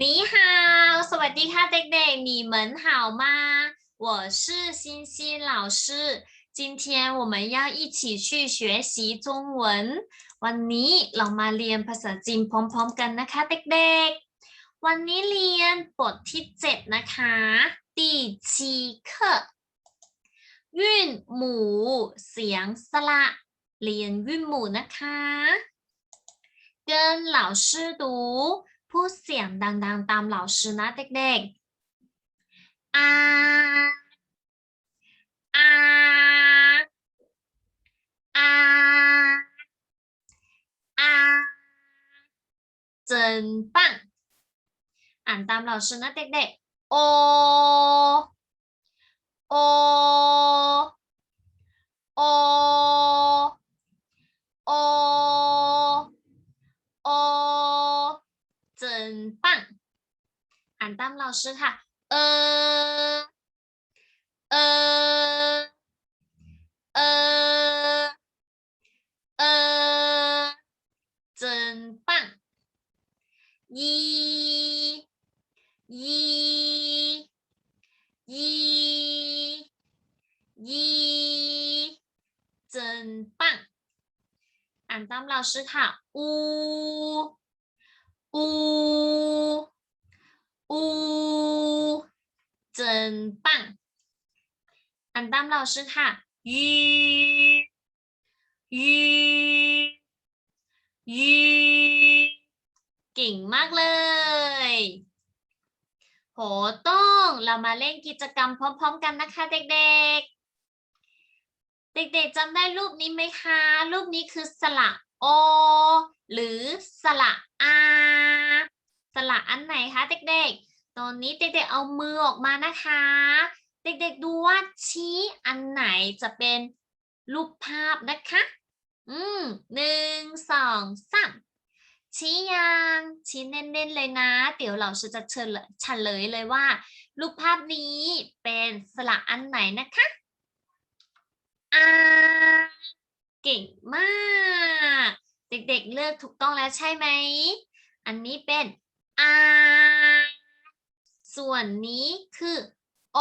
你好，สวัสดีค่ะเด็กๆ你们好吗？我是欣欣老师，今天我们要一起去学习中文。วันนี้เรามาเรียนภาษาจีนพร้อมๆกันนะคะเด็กๆ วันนี้เรียนบทที่เจ็ดนะคะ第七课韵母เสียงสระเรียน韵母นะคะ跟老师读 พูดเสียงดังๆ ตามเหล่าชื่อนะเด็กๆอาอาอาอาเจินปังอ่านตามเหล่าชื่อนะเด็กๆโอโอโอโอโอ เจินปังอ่านตามเราชื่อค่ะเออเออเออเออเจินปังยียียียีเจินปังอ่านตามเราชื่อค่ะอูอูอูเจินปังอ่านตามเราชื่อค่ะยูยูยูเก่งมากเลยโหต้องเรามาเล่นกิจกรรมพร้อม ๆ กันนะคะเด็กๆ เด็กๆจำได้รูปนี้ไหมคะ รูปนี้คือสระโอ หรือสระอา สระอันไหนคะเด็กๆ ตอนนี้เด็กๆเอามือออกมานะคะ เด็กๆดูว่าชี้อันไหนจะเป็นรูปภาพนะคะ อืมหนึ่งสองสามชี้ยังชี้เน้นๆเลยนะ เดี๋ยวเราจะเฉลยเฉลยเลยว่า รูปภาพนี้เป็นสระอันไหนนะคะอาเก่งมาก เด็กๆเลือกถูกต้องแล้วใช่ไหม อันนี้เป็น อาส่วนนี้คือโอ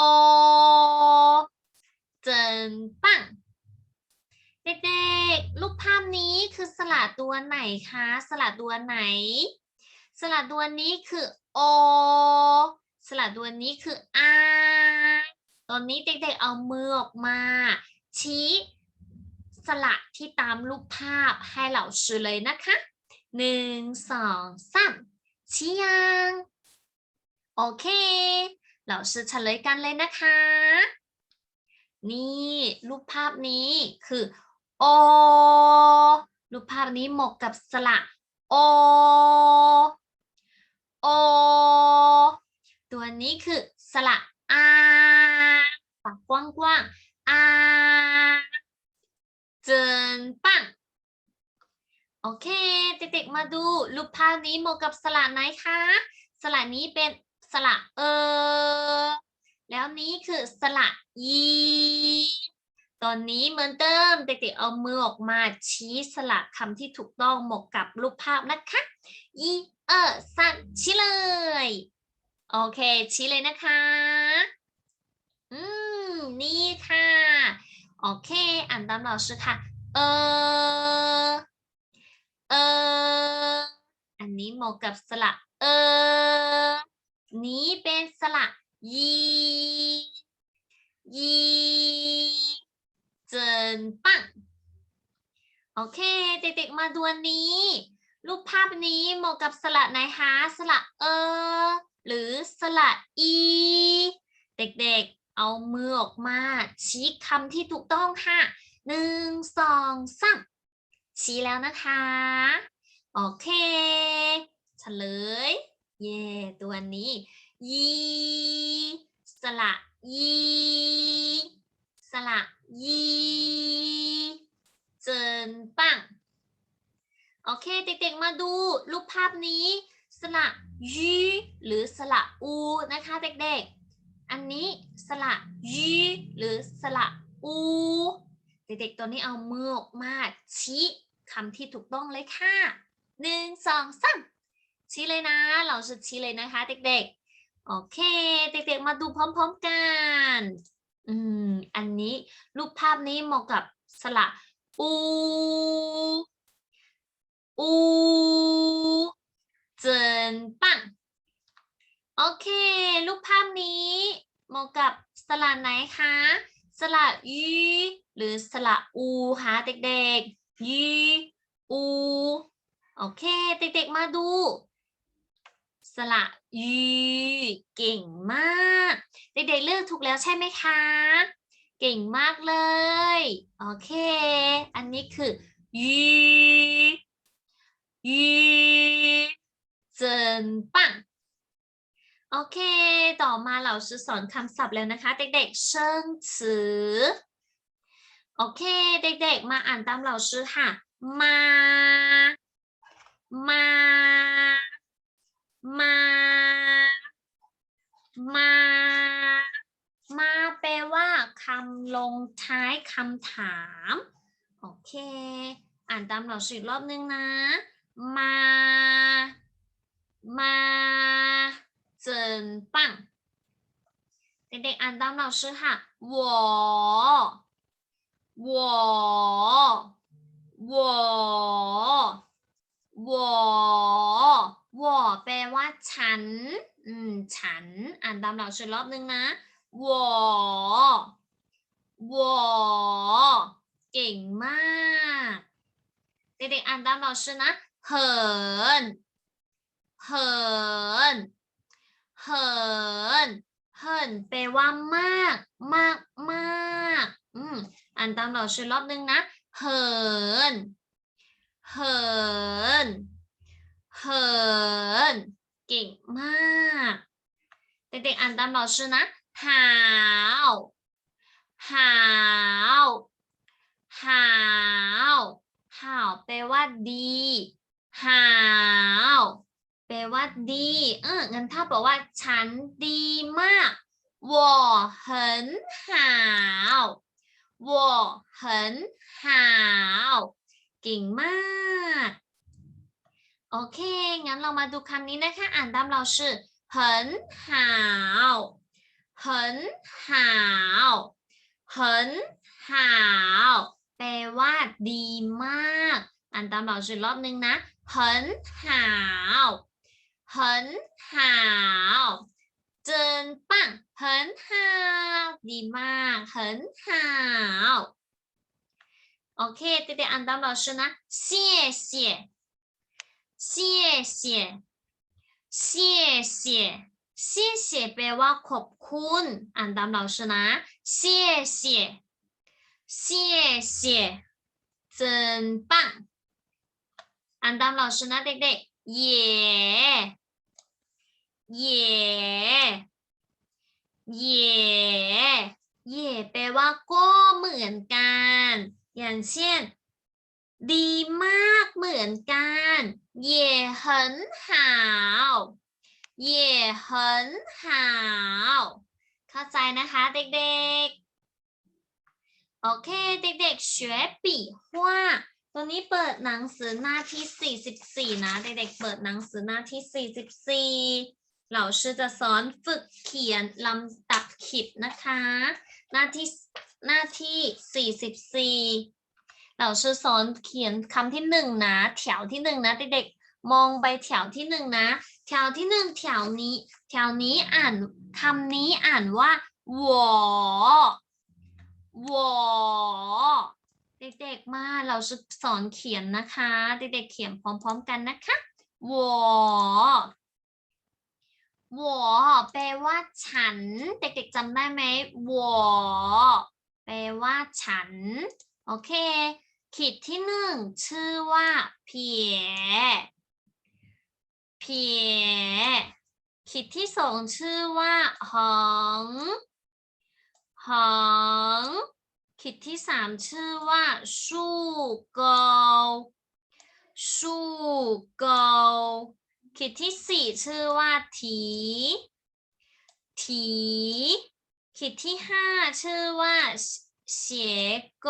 เจนปังเด็กๆรูปภาพนี้คือสระตัวไหนคะ สระตัวไหน สระตัวนี้คือโอสระตัวนี้คืออาตอนนี้เด็กๆเอามือออกมา ชี้สระที่ตามรูปภาพให้เหล่าชื่อเลยนะคะหนึ่งสองสาม ชี้ยังโอเคเหล่าชื่อเฉลยกันเลยนะคะ นี่รูปภาพนี้คือโอรูปภาพนี้หมาะกับสระโอโอตัวนี้คือสระอาปากกว้างๆอาเจนปังโอเค เด็กๆมาดูรูปภาพนี้เหมาะกับสระไหนคะสระนี้เป็นสระเออ แล้วนี้คือสระยีตอนนี้เหมือนเดิมเด็กๆเอามือออกมาชี้สระคำที่ถูกต้องเหมาะกับรูปภาพนะคะยีเออสันชี้เลย โอเคชี้เลยนะคะ อืม นี่ค่ะ โอเคอ่านตามเราชื่อค่ะ เออ เออ อันนี้เหมาะกับสระเออ นี้เป็นสระยียีเจินปังโอเค เด็กๆ มาดูอันนี้ รูปภาพนี้เหมาะกับสระไหนคะสระเออ หรือสระอี เด็กๆ เอามือออกมา ชี้คำที่ถูกต้องค่ะหนึ่งสองสาม ชี้แล้วนะคะ โอเคเฉลย เย่ตัวนี้ยีสระยีสระยีเจินปังโอเค เด็กๆ มาดูรูปภาพนี้ สระยีหรือสระอูนะคะ เด็กๆ อันนี้สระยีหรือสระอู เด็กๆ ตัวนี้เอามือออกมาชี้ คำที่ถูกต้องเลยค่ะหนึ่งสองสามชี้เลยนะ เราจะชี้เลยนะคะเด็กๆ โอเค เด็กๆ มาดูพร้อมๆกัน อืม อันนี้รูปภาพนี้เหมาะกับสระอูอูเจินปังโอเค รูปภาพนี้เหมาะกับสระไหนคะ สระยีหรือสระอูคะเด็กๆ ยีอูโอเค เด็กๆ มาดู สระยีเก่งมาก เด็กๆ เลือกถูกแล้วใช่ไหมคะ เก่งมากเลย โอเค อันนี้คือยียีเจนปังโอเค ต่อมาเราจะสอนคำศัพท์แล้วนะคะ เด็กๆ เชิงสือ โอเค เด็กๆ มาอ่านตามเราชื่อค่ะ มา มา มา มา มาแปลว่าคำลงท้ายคำถาม โอเค อ่านตามเราชื่ออีกรอบนึงนะ มา มาเจินปังเด็กๆ อ่านตามเราชื่อค่ะ我 วอวอววอแปลว่าฉัน อืม ฉัน อ่านตามเรากชุดรอบนึงนะวอวเก่งมาก เด็กๆอ่านตามเรากชุดนะเหินเหินเหินเหินแปลว่ามาก มากมากอืม อ่านตามเราชื่อรอบนึงนะ เหิน เหิน เหิน เก่งมากเด็กๆอ่านตามเราชื่อนะหาวหาวหาวหาวแปลว่าดีหาวแปลว่าดี เอองั้นถ้าบอกว่า ฉันดีมาก我很我很好เก่งมาก โอเค งั้นเรามาดูคำนี้นะคะ อ่านตามเราชื่อ很好很好很好แปลว่าดีมาก อ่านตามเราชื่อรอบนึงนะ很好很好 真棒，很好，你妈，很好。OK，弟弟，安达老师呢？谢谢，谢谢，谢谢，谢谢，别我考款，安达老师呢？谢谢，谢谢，真棒。安达老师呢？弟弟，耶！ เย่เย่เย่แปลว่าก็เหมือนกัน อย่างเช่น ดีมากเหมือนกัน也很好也很好เข้าใจนะคะเด็กๆ โอเค เด็กๆ学笔画ตัวนี้เปิดหนังสือหน้าที่ 44 นะ เด็กๆ เปิดหนังสือหน้าที่ 44 เราชื่จะสอนฝึกเขียนลำดับขีดนะคะ หน้าที่หน้าที่ 44 เราชื่สอนเขียนคำที่หนึ่งนะแถวที่หนึ่งนะเด็กๆมองไปแถวที่หนึ่งนะแถวที่หนึ่งแถวนี้ แถวนี้อ่านคำนี้อ่านว่าวอวอเด็กๆมาเราจะสอนเขียนนะคะ เด็กๆเขียนพร้อมๆกันนะคะวอ 我แปลว่าฉัน เด็กๆจำได้ไหม我แปลว่าฉัน โอเค ขีดที่หนึ่งชื่อว่าเพียเพียขีดที่สองชื่อว่าหองหองขีดที่สามชื่อว่าสู้เกาสู้เกา ขีดที่สี่ชื่อว่าถี ถี ขีดที่ห้าชื่อว่าเสียเก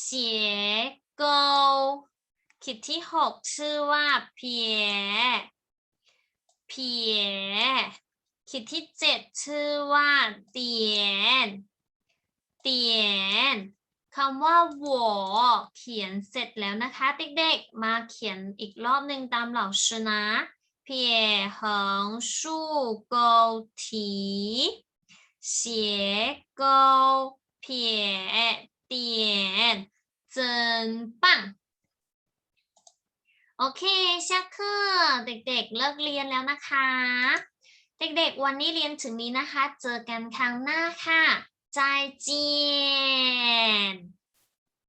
เสียเกขีดที่หกชื่อว่าเพียเพียขีดที่เจ็ดชื่อว่าเตียน เตียน คำว่าหวเขียนเสร็จแล้วนะคะเด็กๆ มาเขียนอีกรอบหนึ่งตามเหล่าชนะเพียหงชู่โกถีเสียโกเพียเตียนจนปังโอเคชักคือเด็กๆ เลิกเรียนแล้วนะคะ เด็กๆ วันนี้เรียนถึงนี้นะคะ เจอกันครั้งหน้าค่ะ ใจเจียน